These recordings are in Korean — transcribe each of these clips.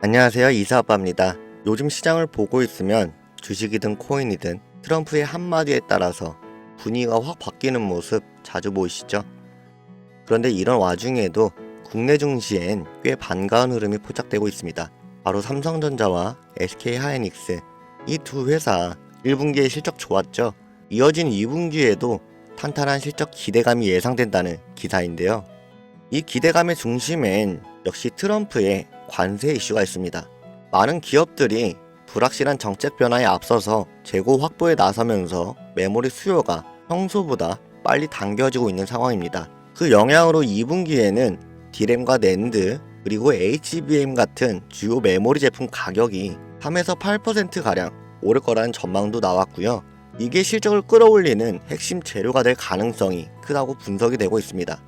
안녕하세요 이사아빠입니다. 요즘 시장을 보고 있으면 주식이든 코인이든 트럼프의 한마디에 따라서 분위기가 확 바뀌는 모습 자주 보이시죠? 그런데 이런 와중에도 국내 증시엔 꽤 반가운 흐름이 포착되고 있습니다. 바로 삼성전자와 SK하이닉스 이 두 회사 1분기에 실적 좋았죠. 이어진 2분기에도 탄탄한 실적 기대감이 예상된다는 기사인데요. 이 기대감의 중심엔 역시 트럼프의 관세 이슈가 있습니다. 많은 기업들이 불확실한 정책 변화에 앞서서 재고 확보에 나서면서 메모리 수요가 평소보다 빨리 당겨지고 있는 상황입니다. 그 영향으로 2분기에는 디램과 낸드 그리고 HBM 같은 주요 메모리 제품 가격이 3에서 8%가량 오를 거라는 전망도 나왔고요. 이게 실적을 끌어올리는 핵심 재료가 될 가능성이 크다고 분석이 되고 있습니다.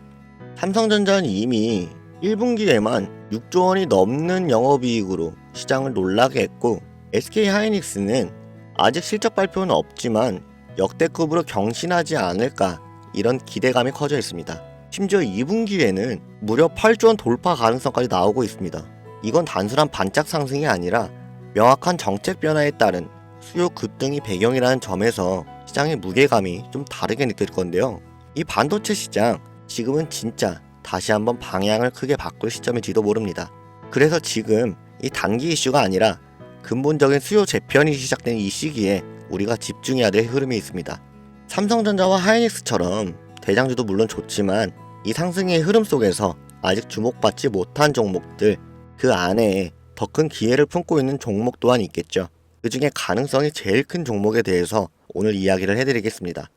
삼성전자는 이미 1분기에만 6조 원이 넘는 영업이익으로 시장을 놀라게 했고 SK 하이닉스는 아직 실적 발표는 없지만 역대급으로 경신하지 않을까 이런 기대감이 커져 있습니다. 심지어 2분기에는 무려 8조 원 돌파 가능성까지 나오고 있습니다. 이건 단순한 반짝 상승이 아니라 명확한 정책 변화에 따른 수요 급등이 배경이라는 점에서 시장의 무게감이 좀 다르게 느껴질 건데요. 이 반도체 시장 지금은 진짜 다시 한번 방향을 크게 바꿀 시점일지도 모릅니다. 그래서 지금 이 단기 이슈가 아니라 근본적인 수요 재편이 시작된 이 시기에 우리가 집중해야 될 흐름이 있습니다. 삼성전자와 하이닉스처럼 대장주도 물론 좋지만 이 상승의 흐름 속에서 아직 주목받지 못한 종목들 그 안에 더 큰 기회를 품고 있는 종목 또한 있겠죠. 그 중에 가능성이 제일 큰 종목에 대해서 오늘 이야기를 해드리겠습니다.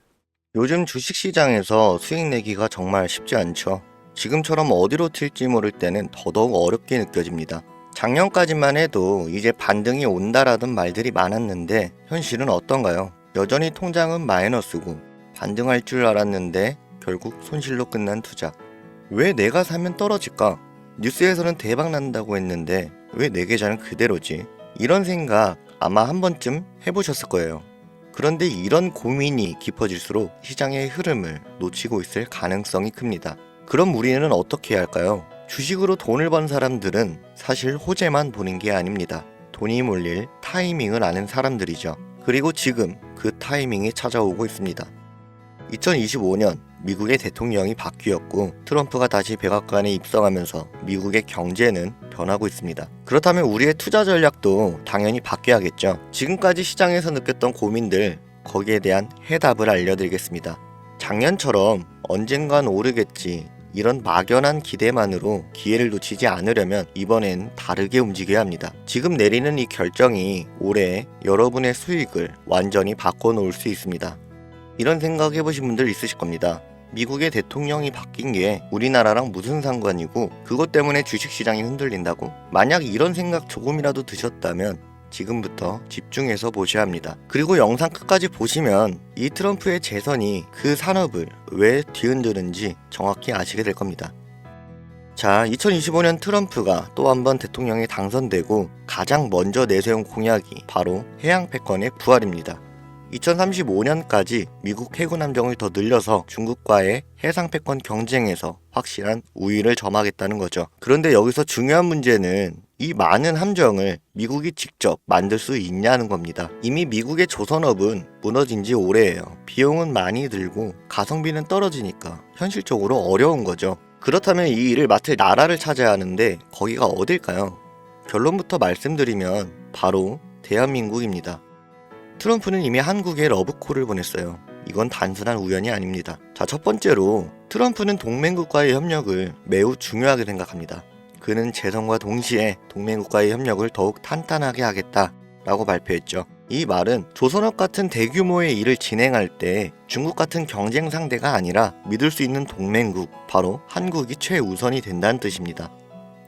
요즘 주식시장에서 수익 내기가 정말 쉽지 않죠. 지금처럼 어디로 튈지 모를 때는 더더욱 어렵게 느껴집니다. 작년까지만 해도 이제 반등이 온다라던 말들이 많았는데 현실은 어떤가요? 여전히 통장은 마이너스고 반등할 줄 알았는데 결국 손실로 끝난 투자. 왜 내가 사면 떨어질까? 뉴스에서는 대박 난다고 했는데 왜 내 계좌는 그대로지? 이런 생각 아마 한 번쯤 해보셨을 거예요. 그런데 이런 고민이 깊어질수록 시장의 흐름을 놓치고 있을 가능성이 큽니다. 그럼 우리는 어떻게 해야 할까요? 주식으로 돈을 번 사람들은 사실 호재만 보는 게 아닙니다. 돈이 몰릴 타이밍을 아는 사람들이죠. 그리고 지금 그 타이밍이 찾아오고 있습니다. 2025년 미국의 대통령이 바뀌었고 트럼프가 다시 백악관에 입성하면서 미국의 경제는 변하고 있습니다. 그렇다면 우리의 투자 전략도 당연히 바뀌어야겠죠. 지금까지 시장에서 느꼈던 고민들 거기에 대한 해답을 알려드리겠습니다. 작년처럼 언젠간 오르겠지 이런 막연한 기대만으로 기회를 놓치지 않으려면 이번엔 다르게 움직여야 합니다. 지금 내리는 이 결정이 올해 여러분의 수익을 완전히 바꿔놓을 수 있습니다. 이런 생각 해보신 분들 있으실 겁니다. 미국의 대통령이 바뀐 게 우리나라랑 무슨 상관이고 그것 때문에 주식시장이 흔들린다고? 만약 이런 생각 조금이라도 드셨다면 지금부터 집중해서 보셔야 합니다. 그리고 영상 끝까지 보시면 이 트럼프의 재선이 그 산업을 왜 뒤흔드는지 정확히 아시게 될 겁니다. 자, 2025년 트럼프가 또 한 번 대통령에 당선되고 가장 먼저 내세운 공약이 바로 해양 패권의 부활입니다. 2035년까지 미국 해군 함정을 더 늘려서 중국과의 해상 패권 경쟁에서 확실한 우위를 점하겠다는 거죠. 그런데 여기서 중요한 문제는 이 많은 함정을 미국이 직접 만들 수 있냐는 겁니다. 이미 미국의 조선업은 무너진 지 오래예요. 비용은 많이 들고 가성비는 떨어지니까 현실적으로 어려운 거죠. 그렇다면 이 일을 맡을 나라를 찾아야 하는데 거기가 어딜까요? 결론부터 말씀드리면 바로 대한민국입니다. 트럼프는 이미 한국에 러브콜을 보냈어요. 이건 단순한 우연이 아닙니다. 자, 첫 번째로 트럼프는 동맹국과의 협력을 매우 중요하게 생각합니다. 그는 재선과 동시에 동맹국과의 협력을 더욱 탄탄하게 하겠다라고 발표했죠. 이 말은 조선업 같은 대규모의 일을 진행할 때 중국 같은 경쟁 상대가 아니라 믿을 수 있는 동맹국, 바로 한국이 최우선이 된다는 뜻입니다.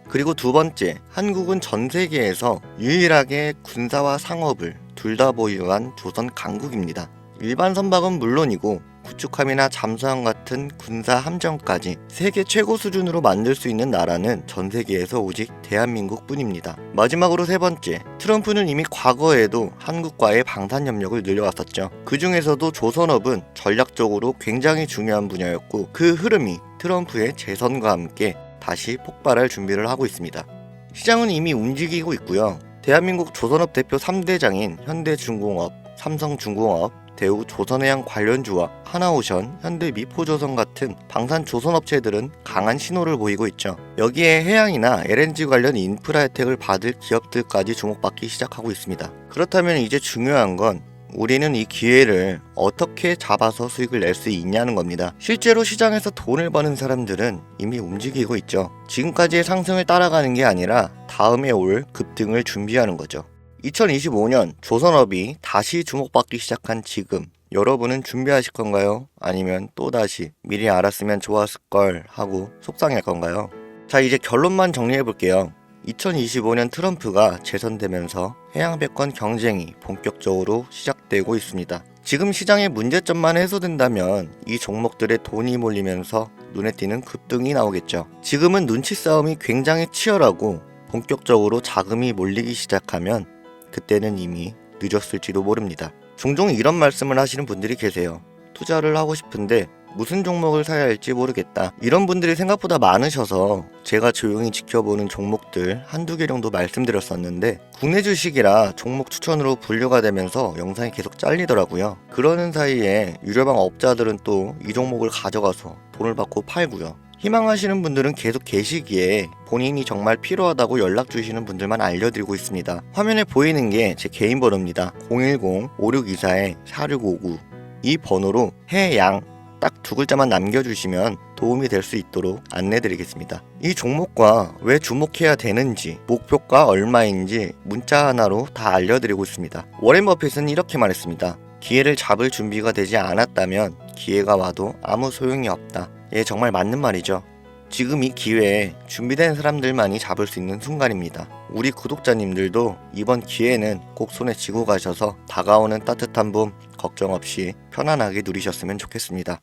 그리고 두 번째, 한국은 전 세계에서 유일하게 군사와 상업을 둘 다 보유한 조선 강국입니다. 일반 선박은 물론이고 구축함이나 잠수함 같은 군사 함정까지 세계 최고 수준으로 만들 수 있는 나라는 전 세계에서 오직 대한민국 뿐입니다. 마지막으로 세 번째, 트럼프는 이미 과거에도 한국과의 방산 협력을 늘려왔었죠. 그 중에서도 조선업은 전략적으로 굉장히 중요한 분야였고 그 흐름이 트럼프의 재선과 함께 다시 폭발할 준비를 하고 있습니다. 시장은 이미 움직이고 있고요. 대한민국 조선업 대표 3대장인 현대중공업, 삼성중공업, 대우 조선해양 관련주와 하나오션, 현대 미포조선 같은 방산 조선업체들은 강한 신호를 보이고 있죠. 여기에 해양이나 LNG 관련 인프라 혜택을 받을 기업들까지 주목받기 시작하고 있습니다. 그렇다면 이제 중요한 건 우리는 이 기회를 어떻게 잡아서 수익을 낼 수 있냐는 겁니다. 실제로 시장에서 돈을 버는 사람들은 이미 움직이고 있죠. 지금까지의 상승을 따라가는 게 아니라 다음에 올 급등을 준비하는 거죠. 2025년 조선업이 다시 주목받기 시작한 지금 여러분은 준비하실 건가요? 아니면 또다시 미리 알았으면 좋았을 걸 하고 속상할 건가요? 자 이제 결론만 정리해 볼게요. 2025년 트럼프가 재선되면서 해양배권 경쟁이 본격적으로 시작되고 있습니다. 지금 시장의 문제점만 해소된다면 이 종목들의 돈이 몰리면서 눈에 띄는 급등이 나오겠죠. 지금은 눈치 싸움이 굉장히 치열하고 본격적으로 자금이 몰리기 시작하면 그때는 이미 늦었을지도 모릅니다. 종종 이런 말씀을 하시는 분들이 계세요. 투자를 하고 싶은데 무슨 종목을 사야 할지 모르겠다. 이런 분들이 생각보다 많으셔서 제가 조용히 지켜보는 종목들 한두 개 정도 말씀드렸었는데 국내 주식이라 종목 추천으로 분류가 되면서 영상이 계속 잘리더라고요. 그러는 사이에 유료방 업자들은 또 이 종목을 가져가서 돈을 받고 팔고요. 희망하시는 분들은 계속 계시기에 본인이 정말 필요하다고 연락 주시는 분들만 알려드리고 있습니다. 화면에 보이는 게 제 개인 번호입니다. 010-5624-4659 이 번호로 해양 딱 두 글자만 남겨주시면 도움이 될 수 있도록 안내드리겠습니다. 이 종목과 왜 주목해야 되는지, 목표가 얼마인지 문자 하나로 다 알려드리고 있습니다. 워렌 버핏은 이렇게 말했습니다. 기회를 잡을 준비가 되지 않았다면 기회가 와도 아무 소용이 없다. 예, 정말 맞는 말이죠. 지금 이 기회에 준비된 사람들만이 잡을 수 있는 순간입니다. 우리 구독자님들도 이번 기회는 꼭 손에 쥐고 가셔서 다가오는 따뜻한 봄 걱정 없이 편안하게 누리셨으면 좋겠습니다.